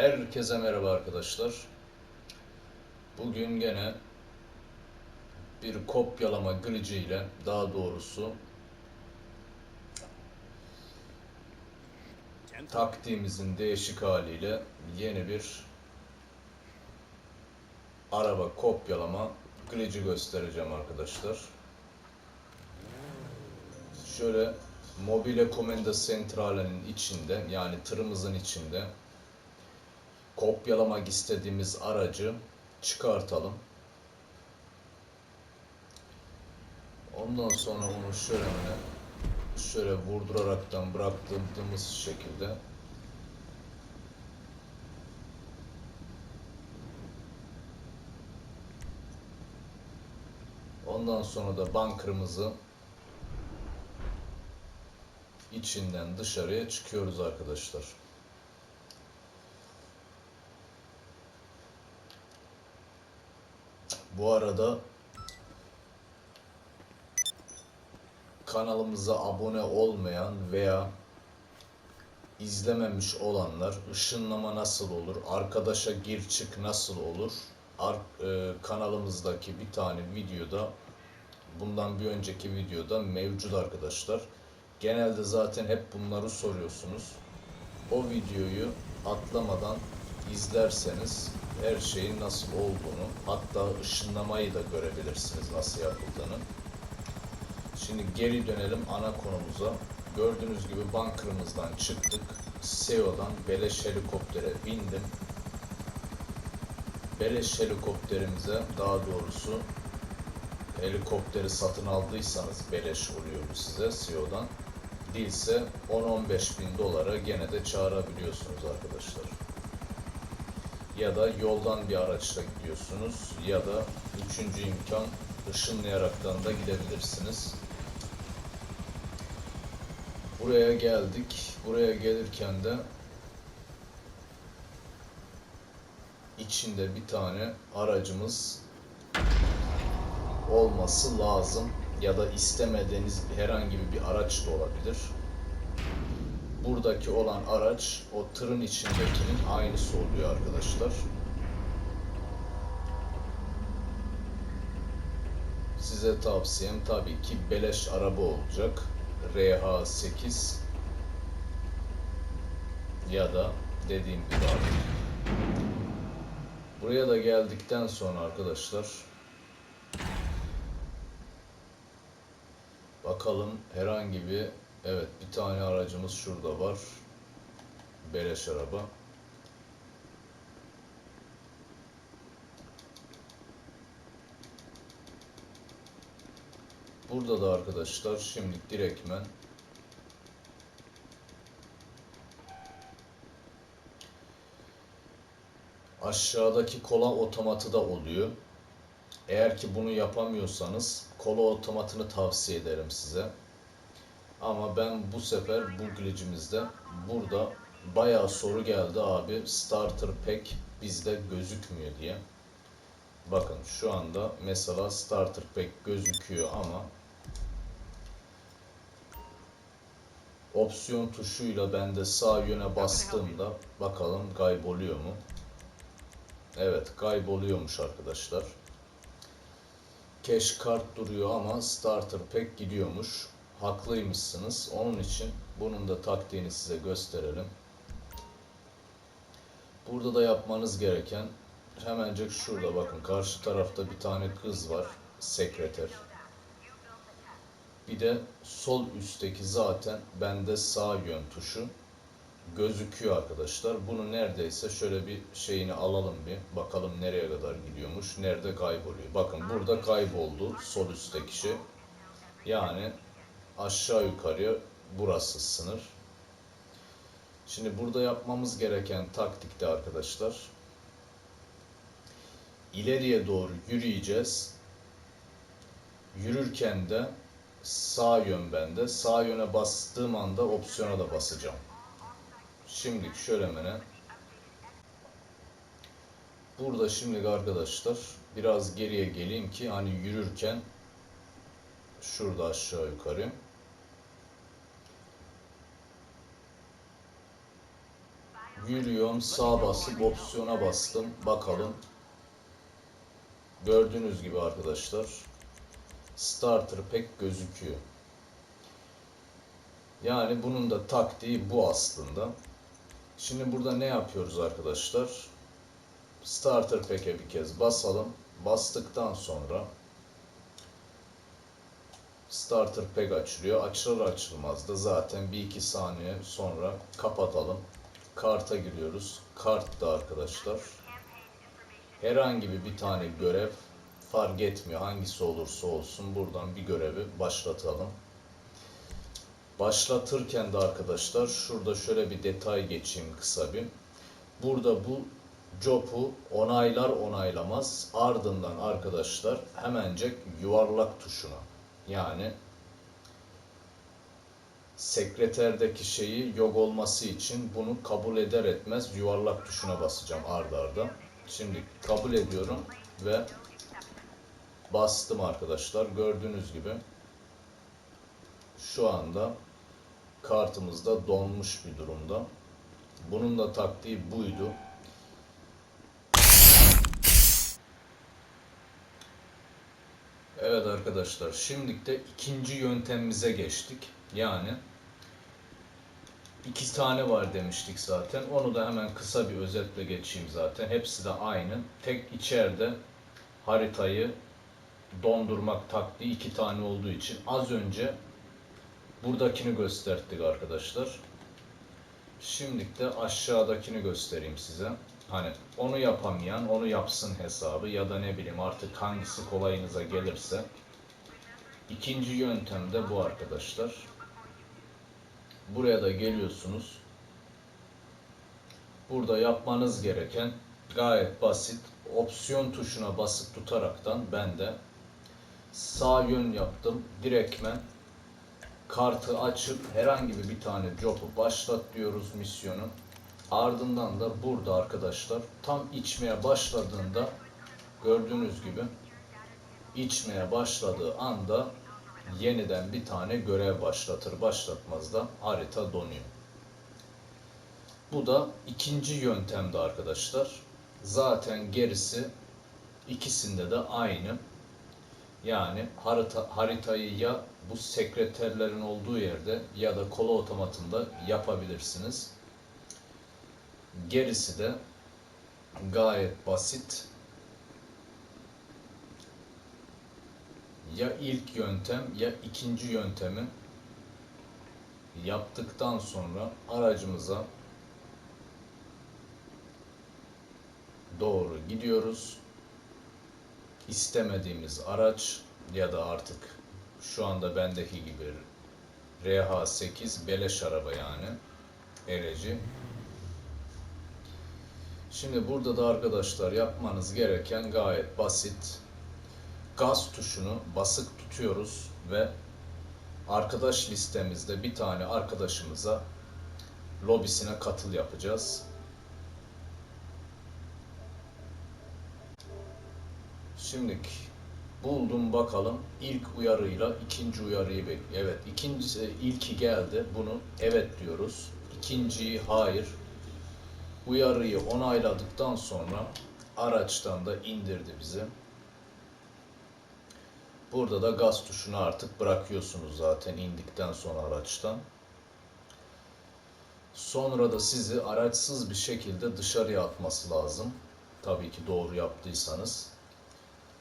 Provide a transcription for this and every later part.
Herkese merhaba arkadaşlar. Bugün gene bir kopyalama ile daha doğrusu taktiğimizin değişik haliyle yeni bir araba kopyalama glitch'i göstereceğim arkadaşlar. Şöyle Mobile Comenda Centrale'nin içinde yani tırımızın içinde kopyalamak istediğimiz aracı çıkartalım. Ondan sonra onu şöyle şöyle vurduraraktan bıraktığımız şekilde Ondan sonra da bunker'ımızı içinden dışarıya çıkıyoruz arkadaşlar. Bu arada kanalımıza abone olmayan veya izlememiş olanlar ışınlama nasıl olur, arkadaşa gir çık nasıl olur, Ar- e, kanalımızdaki bir tane videoda bundan bir önceki videoda mevcut arkadaşlar. Genelde zaten hep bunları soruyorsunuz. O videoyu atlamadan izlerseniz her şeyin nasıl olduğunu hatta ışınlamayı da görebilirsiniz nasıl yapıldığını. Şimdi geri dönelim ana konumuza. Gördüğünüz gibi bunkerımızdan çıktık. SEO'dan beleş helikoptere bindim. Beleş helikopterimize daha doğrusu helikopteri satın aldıysanız beleş oluyor bu size SEO'dan. Değilse 10-15 bin dolara gene de çağırabiliyorsunuz arkadaşlar. Ya da yoldan bir araçla gidiyorsunuz ya da üçüncü imkan ışınlayaraktan da gidebilirsiniz. Buraya geldik. Buraya gelirken de içinde bir tane aracımız olması lazım ya da istemediğiniz herhangi bir araç da olabilir. Buradaki olan araç o tırın içindekinin aynısı oluyor arkadaşlar. Size tavsiyem tabii ki beleş araba olacak. RH8 ya da dediğim gibi abi. Buraya da geldikten sonra arkadaşlar bakalım herhangi bir evet bir tane aracımız şurada var. Beleş araba. Burada da arkadaşlar şimdi direktmen aşağıdaki kola otomatı da oluyor. Eğer ki bunu yapamıyorsanız kola otomatını tavsiye ederim size. Ama ben bu sefer bu glitch'imizde burada bayağı soru geldi abi starter pack bizde gözükmüyor diye. Bakın şu anda mesela starter pack gözüküyor ama opsiyon tuşuyla ben de sağ yöne bastığımda bakalım kayboluyor mu? Evet kayboluyormuş arkadaşlar. Cash kart duruyor ama starter pack gidiyormuş. Haklıymışsınız. Onun için bunun da taktiğini size gösterelim. Burada da yapmanız gereken hemencik şurada bakın karşı tarafta bir tane kız var. Sekreter. Bir de sol üstteki zaten bende sağ yön tuşu gözüküyor arkadaşlar. Bunu neredeyse şöyle bir şeyini alalım bir. Bakalım nereye kadar gidiyormuş. Nerede kayboluyor. Bakın burada kayboldu sol üstteki şey. Yani aşağı yukarıya burası sınır. Şimdi burada yapmamız gereken taktikte arkadaşlar ileriye doğru yürüyeceğiz. Yürürken de sağ yön bende. Sağ yöne bastığım anda opsiyona da basacağım. Şimdilik şöyle mene. Burada şimdi arkadaşlar biraz geriye geleyim ki hani yürürken şurada aşağı yukarı Yürüyorum sağ basıp opsiyona bastım. Bakalım. Gördüğünüz gibi arkadaşlar. Starter pek gözüküyor. Yani bunun da taktiği bu aslında. Şimdi burada ne yapıyoruz arkadaşlar? Starter Pack'e bir kez basalım. Bastıktan sonra Starter Pack açılıyor. Açılır açılmaz da zaten bir iki saniye sonra kapatalım. Karta giriyoruz. Kartta arkadaşlar herhangi bir tane görev fark etmiyor. Hangisi olursa olsun buradan bir görevi başlatalım. Başlatırken de arkadaşlar şurada şöyle bir detay geçeyim kısa bir. Burada bu job'u onaylar onaylamaz ardından arkadaşlar hemencek yuvarlak tuşuna yani sekreterdeki şeyi yok olması için bunu kabul eder etmez yuvarlak tuşuna basacağım ard arda. Şimdi kabul ediyorum ve bastım arkadaşlar. Gördüğünüz gibi şu anda kartımızda donmuş bir durumda. Bunun da taktiği buydu. Evet arkadaşlar, şimdi de ikinci yöntemimize geçtik. Yani iki tane var demiştik zaten. Onu da hemen kısa bir özetle geçeyim zaten. Hepsi de aynı. Tek içeride haritayı dondurmak taktiği iki tane olduğu için az önce buradakini gösterdik arkadaşlar. Şimdi de aşağıdakini göstereyim size. Hani onu yapamayan onu yapsın hesabı ya da ne bileyim artık hangisi kolayınıza gelirse. İkinci yöntem de bu arkadaşlar. Buraya da geliyorsunuz. Burada yapmanız gereken gayet basit. Opsiyon tuşuna basıp tutaraktan ben de sağ yön yaptım. Direktmen kartı açıp herhangi bir tane job'u başlat diyoruz misyonu. Ardından da burada arkadaşlar tam içmeye başladığında gördüğünüz gibi içmeye başladığı anda yeniden bir tane görev başlatır. Başlatmaz da harita donuyor. Bu da ikinci yöntemde arkadaşlar. Zaten gerisi ikisinde de aynı. Yani harita, haritayı ya bu sekreterlerin olduğu yerde ya da kola otomatında yapabilirsiniz. Gerisi de gayet basit. Ya ilk yöntem ya ikinci yöntemi yaptıktan sonra aracımıza doğru gidiyoruz. İstemediğimiz araç ya da artık şu anda bendeki gibi RH8 beleş araba yani eleci. Şimdi burada da arkadaşlar yapmanız gereken gayet basit. Gaz tuşunu basık tutuyoruz ve arkadaş listemizde bir tane arkadaşımıza lobisine katıl yapacağız. Şimdiki buldum bakalım ilk uyarıyla ikinci uyarıyı bekliyor. Evet ikincisi ilki geldi bunu evet diyoruz. İkinciyi hayır. Uyarıyı onayladıktan sonra araçtan da indirdi bizi. Burada da gaz tuşunu artık bırakıyorsunuz zaten indikten sonra araçtan. Sonra da sizi araçsız bir şekilde dışarıya atması lazım. Tabii ki doğru yaptıysanız.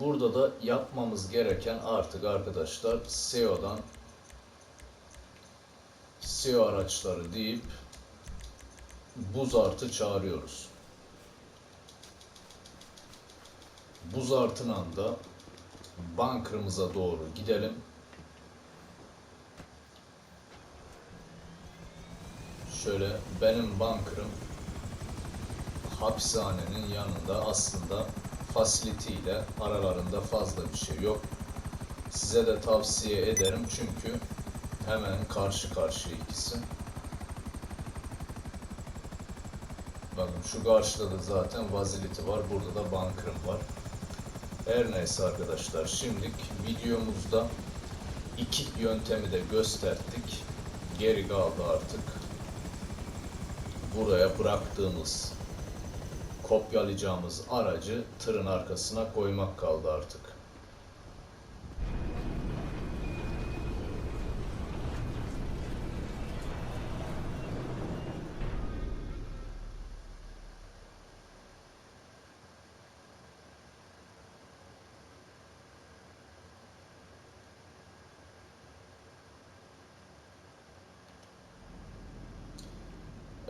Burada da yapmamız gereken artık arkadaşlar SEO'dan SEO araçları deyip buz artı çağırıyoruz. Buz artınan da bunker'ımıza doğru gidelim. Şöyle benim bunker'ım hapishanenin yanında aslında facility ile aralarında fazla bir şey yok. Size de tavsiye ederim çünkü hemen karşı karşıya ikisi. Bakın şu karşıda da zaten Vazility var. Burada da Bunker'ım var. Her neyse arkadaşlar şimdilik videomuzda iki yöntemi de gösterdik. Geri kaldı artık buraya bıraktığımız kopyalayacağımız aracı tırın arkasına koymak kaldı artık.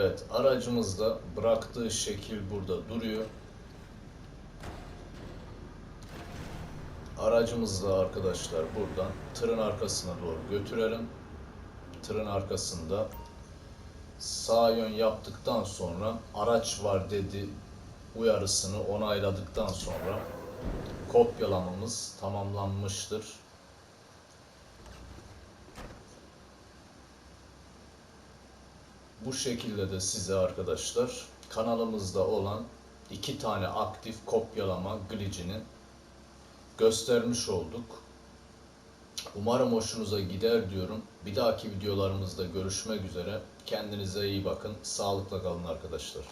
Evet, aracımızda bıraktığı şekil burada duruyor. Aracımızı da arkadaşlar buradan tırın arkasına doğru götürelim. Tırın arkasında sağ yön yaptıktan sonra araç var dedi uyarısını onayladıktan sonra kopyalamamız tamamlanmıştır. Bu şekilde de size arkadaşlar kanalımızda olan iki tane aktif kopyalama glitch'ini göstermiş olduk. Umarım hoşunuza gider diyorum. Bir dahaki videolarımızda görüşmek üzere. Kendinize iyi bakın. Sağlıkla kalın arkadaşlar.